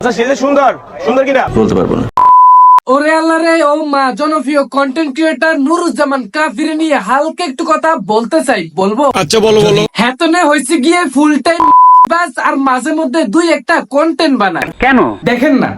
আচ্ছা সে যে সুন্দর সুন্দর কিনা? বলতে পারব না। ওরে আল্লাহ রে ও মা জনপ্রিয় কন্টেন্ট ক্রিয়েটার নুরুজ্জামান কাফির নিয়ে হালকা একটু কথা বলতে চাই বলব? আচ্ছা বলো বলো। হ্যাঁ তো না হয়েছে গিয়ে ফুল টাইম বাস আর মাঝে মধ্যে দুই একটা কন্টেন্ট বানায়। কেন? দেখেন না।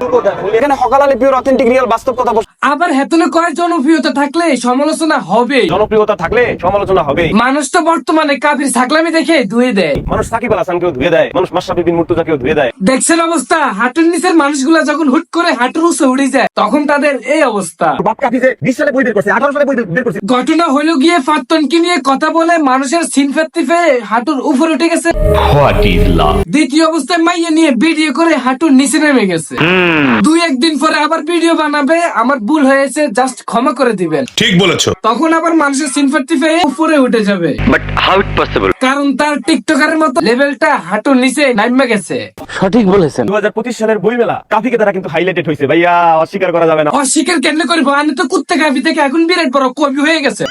এখানে আলী পিওর অথেন্টিক রিয়েল বাস্তব কথা আবার কয় জনপ্রিয়তা থাকলে সমালোচনা হবে জনপ্রিয়তা থাকলে সমালোচনা হবে মানুষ তো বর্তমানে কাফির ছাকলামি দেখে ধুয়ে দেয়। মানুষ সাকিব আল হাসানকেও ধুয়ে দেয়। মানুষ মাশরাফি বিন মুর্তুজাকেও ধুয়ে দেয়। দেখছেন অবস্থা? হাঁটুর নিচের মানুষগুলা যখন হুট করে হাঁটুর উঁচু উড়ে যায় তখন তাদের এই অবস্থা। বাপ কাফি যে বিশ সালে বই বের করছে আঠারো সালে বই বের করছে। ঘটনা হইল গিয়ে ফাত্তনকে নিয়ে কথা বলে মানুষের সিনফাত্তি পেয়ে হাঁটুর উপরে উঠে গেছে। দ্বিতীয় অবস্থায় মাইয়া নিয়ে ভিডিও করে হাঁটুর নিচে নেমে গেছে। দুই একদিন পরে আবার ভিডিও বানাবে আমার ভুল হয়েছে জাস্ট ক্ষমা করে দিবেন। ঠিক বলেছ। তখন আবার মানুষের সিনফাত্তি পেয়ে উপরে উঠে যাবে। বাট হাউ ইট পসিবল কারণ তার টিকটকারের মতো লেভেলটা হাঁটুর নিচে নামে গেছে। সঠিক বলেছেন। দু হাজার পঁচিশ সালের বই মেলা কাফিকে তারা কিন্তু হাইলাইটেড হয়েছে ভাইয়া অস্বীকার করা যাবে না। অস্বীকার কেন করব? আমি তো কুত্তে কাপি থেকে এখন বিরাট বড় কবি হয়ে গেছে।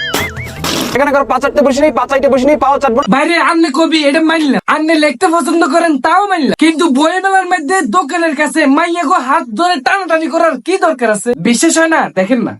এখানে কারও পাঁচ বসে নেই পাঁচ বসে নেই পাও চারবো বাইরে আন্নে কবি এটা মানলাম আন্নে লিখতে পছন্দ করেন তাও মানলাম কিন্তু বই মেলার মধ্যে দোকানের কাছে মাইয়া গো হাত ধরে টানাটানি করার কি দরকার আছে? বিশেষ হয় না? দেখেন না।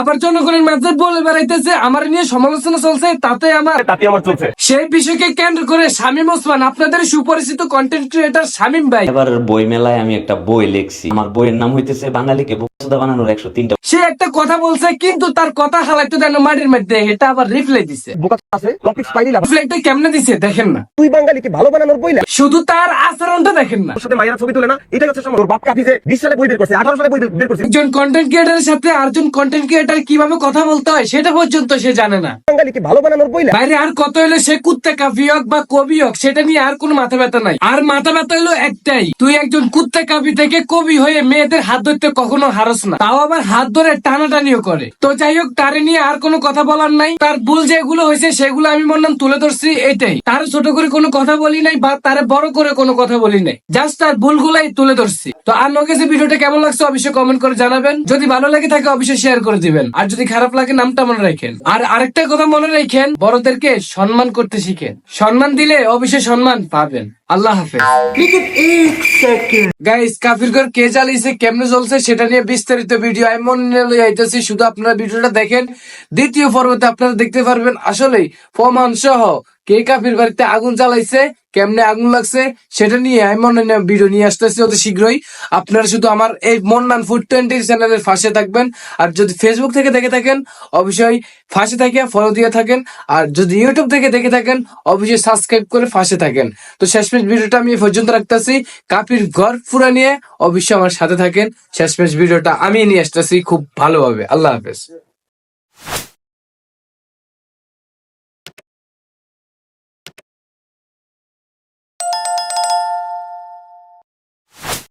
আবার জনগণের মাঝে বলে বেড়াইতেছে আমার নিয়ে সমালোচনা চলছে তাতে আমার তাতে আমার চলছে। সেই বিষয়কে কেন্দ্র করে শামীম ওসমান আপনাদের সুপরিচিত কন্টেন্ট ক্রিয়েটার শামীম ভাই। এবার বই মেলায় আমি একটা বই লিখছি। আমার বইয়ের নাম হইতেছে বাঙালিকে বানানোর একশো তিনটা সে একটা কথা বলছে কিন্তু তার কথা হালাইতে দেন মাটির মধ্যে এটা আবার রিপ্লাই দিছে। বোকা আছে টপিক্স পাইলি লাভ রিপ্লাইটা কেমনে দিছে দেখেন না। তুই বাঙালিকে ভালো বানানোর বই না শুধু তার আচরণটা দেখেন না। সাথে মায়েরা ছবি তুলে না? এটাই হচ্ছে সময়। বাপ কাফি যে বিশ সালে বই বের করছে আঠারো সালে বই বের করছে। একজন কন্টেন্ট ক্রিয়েটারের সাথে আরেকজন কন্টেন্ট ক্রিয়েটার কীভাবে কথা বলতে হয় সেটা পর্যন্ত সে জানে না। বাঙালিকে ভালো বানানোর বই না বাইরে আর কত হলো সে কুত্তে কাফি হোক বা কবি হোক সেটা নিয়ে আর কোনো মাথা ব্যথা নাই। আর মাথা ব্যথা হলো একটাই তুই একজন কুত্তে কাফি থেকে কবি হয়ে মেয়েদের হাত ধরতে কখনো হারস না। তাও আবার হাত ধরে টানাটানিও করে। তো যাই হোক তারে নিয়ে আর কোনো কথা বলার নাই। তার ভুল যেগুলো হয়েছে সেগুলো আমি বললাম তুলে ধরছি এটাই। তার ছোট করে কোনো কথা বলি নাই বা তারে বড় করে কোনো কথা বলি নাই। জাস্ট তার ভুলগুলাই তুলে ধরছি। তো আর নগেছে ভিডিওটা কেমন লাগছে অবশ্যই কমেন্ট করে জানাবেন। যদি ভালো লাগে থাকে অবশ্যই শেয়ার করে দিবেন। আর যদি খারাপ লাগে নামটা মনে রাখেন। আর আরেকটা কথা মনে রাখেন, বড়দেরকে সম্মান করতে শিখেন। সম্মান দিলে অবশ্যই সম্মান পাবেন। আল্লাহ হাফেজ। গাইস কাফিরগর কে চালিয়েছে কেমনে চলছে সেটা নিয়ে বিস্তারিত ভিডিও এমন নিয়ে আইতেছি শুধু আপনারা ভিডিওটা দেখেন। দ্বিতীয় পর্বতে আপনারা দেখতে পারবেন আসলেই প্রমাণ সহ কে কাফির বাড়িতে আগুন জ্বালাইছে, কেমনে আগুন লাগছে, সেটা নিয়ে এমন ভিডিও নিয়ে আসতেছি অতি শীঘ্রই। আপনারা শুধু আমার এই মন্নান ফুড টোয়েন্টি চ্যানেলের ফাঁসে থাকবেন, আর যদি ফেসবুক থেকে দেখে থাকেন, অবশ্যই ফাঁসে থাকে ফলো দিয়ে থাকেন, আর যদি ইউটিউব থেকে দেখে থাকেন, অবশ্যই সাবস্ক্রাইব করে ফাঁসে থাকেন। তো শেষমেশ ভিডিওটা আমি পর্যন্ত রাখতেছি। কাপির ঘর পুরা নিয়ে অবশ্যই আমার সাথে থাকেন। শেষমেশ ভিডিওটা আমি নিয়ে আসতেছি খুব ভালোভাবে। আল্লাহ হাফেজ।